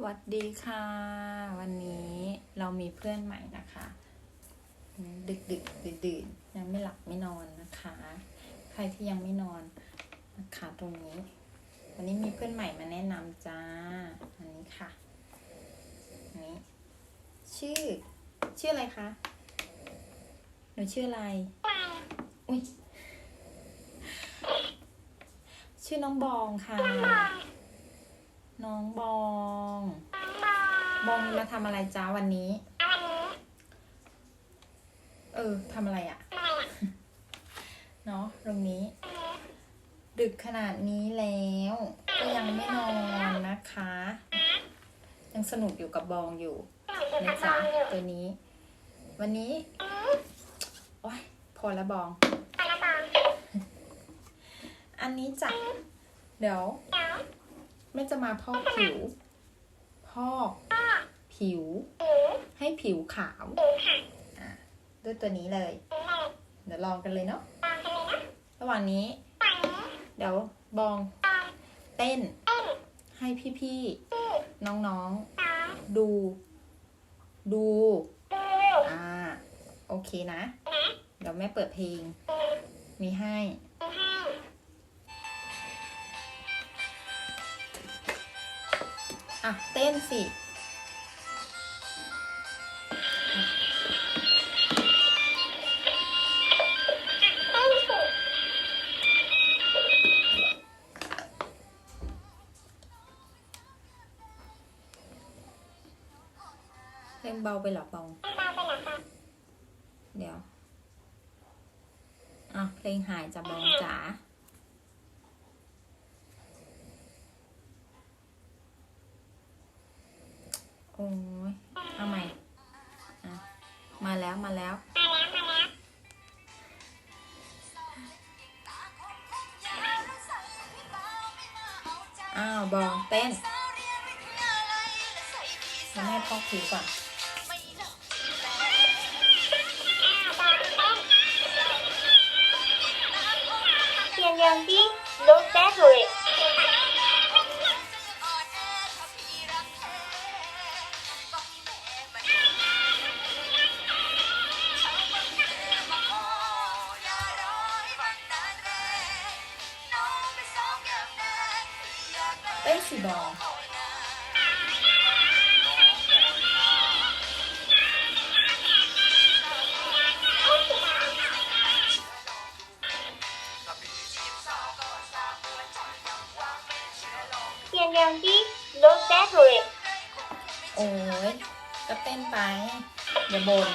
สวัสดีค่ะ วันนี้เรามีเพื่อนใหม่นะคะ ดึกดึกดื่นดื่นยังไม่หลับไม่นอนนะคะ ใครที่ยังไม่นอนนะคะตรงนี้ วันนี้มีเพื่อนใหม่มาแนะนำจ้าอันนี้ค่ะอันนี้ ชื่อ ชื่ออะไรคะหนูชื่ออะไรอุ้ยชื่อน้องบองค่ะ น้องบอง บองมาทำอะไรจ้าวันนี้ เออทำอะไรอะ่ะ เนาะตรงนี้ ดึกขนาดนี้แล้ว ก็ยังไม่นอนนะคะ ยังสนุกอยู่กับบองอยู่นะจ๊ะตัวนี้ วันนี้ โอ้ยพอแล้วบอง อันนี้จ้ะเดี๋ยว แม่จะมาพอกผิว พอกผิว ให้ผิวขาวด้วยตัวนี้เลย เดี๋ยวลองกันเลยเนาะระหว่างนี้ เดี๋ยวบองเต้น ให้พี่ๆน้องๆ ดู ดูอ่าโอเคนะ เดี๋ยวแม่เปิดเพลง มีให้ อะ เต้นสิเพลงเบาไปหรอเบาเดี๋ยว อะ เพลงหายจากบองจ๋า โอ้ยเอาใหม่มาแล้วมาแล้ว อ้าว บองเต้นแล้วแม่พอกผิวก่อน Nhân dân biết lốt tát rồi เต้น สิบอง Nhân dân biết lốt tát rồi โอ้ยก็เต้นไป อย่าบ่น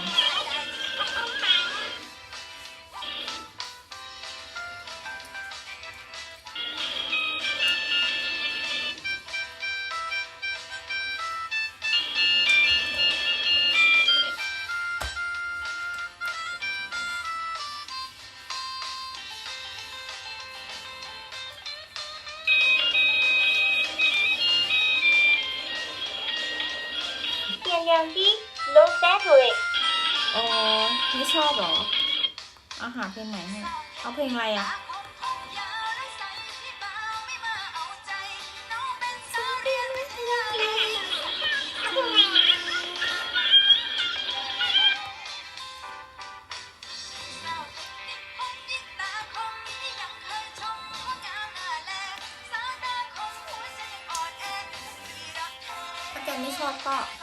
Nhân dân biết lốt tát rồi อ๋อไม่ชอบเหรอเอาหาเพลงไหนให้เอาเพลงอะไรอะถ้าแกไม่ชอบก็อ่า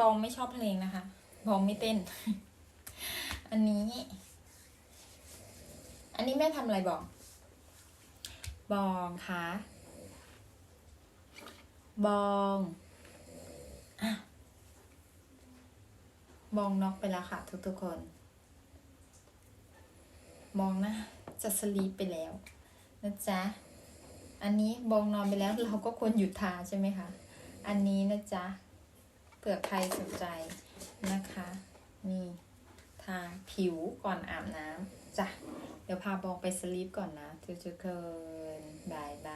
บองไม่ชอบเพลงนะคะ บองไม่เต้น อันนี้ อันนี้แม่ทำอะไรบอง บองคะบองอบองน็อกไปแล้วค่ะ ทุกๆคนบองนะ จะสลีปไปแล้วนะจ๊ะ อันนี้บองนอนไปแล้วเราก็ควรหยุดทาใช่ไหมคะ อันนี้นะจ๊ะเผื่อใครสนใจนะคะนี่ทาผิวก่อนอาบน้ำจ้ะ เดี๋ยวพาบองไปสลีปก่อนนะทุกๆคนบายบาย